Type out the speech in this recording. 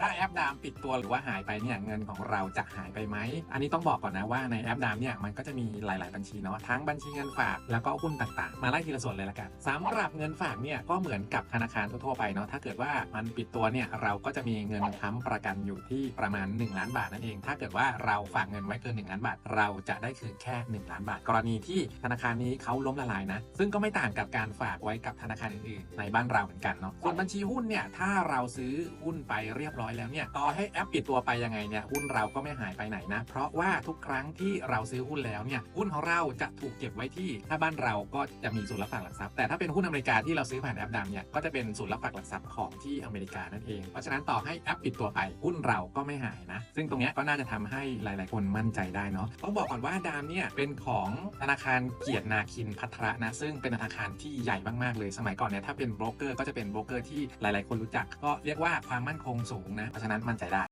ถ้าแอปดามปิดตัวหรือว่าหายไปเนี่ยเงินของเราจะหายไปไหม อันนี้ต้องบอกก่อนนะว่าในแอปดามเนี่ยมันก็จะมีหลาย ๆ บัญชีเนาะทั้งบัญชีเงินฝากแล้วก็หุ้นต่าง ๆ มาไล่ทีละส่วนเลยละกันสำหรับเงินฝากเนี่ยก็เหมือนกับธนาคารทั่ว ๆ ไปเนาะถ้าเกิดว่ามันปิดตัวเนี่ยเราก็จะมีเงินค้ำประกันอยู่ที่ประมาณ 1 ล้านบาทนั่นเอง ถ้าเกิดว่าเราฝากเงินไว้เกิน1ล้านบาท เราจะได้คืนแค่ 1 ล้านบาท กรณีที่ธนาคารนี้เขาล้มละลายนะ ซึ่งก็ไม่ต่างกับการฝากไว้กับธนาคารอื่น ๆ ในบ้านเราเหมือนกันเนาะส่วนบัญชีหุ้นเนี่ยถ้าเราซื้อหุ้นไปเรียบร้อยแล้วเนี่ยต่อให้แอปปิดตัวไปยังไงเนี่ยหุ้นเราก็ไม่หายไปไหนนะ เพราะว่าทุกครั้งที่เราซื้อหุ้นแล้วเนี่ยหุ้นของเราจะถูกเก็บไว้ที่ ถ้าบ้านเราก็จะมีศูนย์รับฝากหลักทรัพย์แต่ถ้าเป็นหุ้นอเมริกาที่เราซื้อผ่านแอปดำเนี่ยก็จะเป็นศูนย์รับฝากหลักทรัพย์ของที่อเมริกานั่นเองเพราะฉะนั้นต่อให้แอปปิดตัวไปหุ้นเราก็ไม่หายนะ ซึ่งตรงนี้ก็น่าจะทำให้หลาย ๆ คนมั่นใจได้เนาะต้องบอกก่อนว่าดามเนี่ยเป็นของธนาคารเกียรตินาคินพัทระนะซึ่งเป็นธนาคารที่ใหญ่มาก ๆ เลยสมัยก่อนเนี่ยถ้าเป็นโบรกเกอร์ก็จะเป็นโบรกเกอร์ที่หลาย ๆ คนรู้จักก็เรียกว่าความมั่นคงสูงนะ เพราะฉะนั้นมั่นใจได้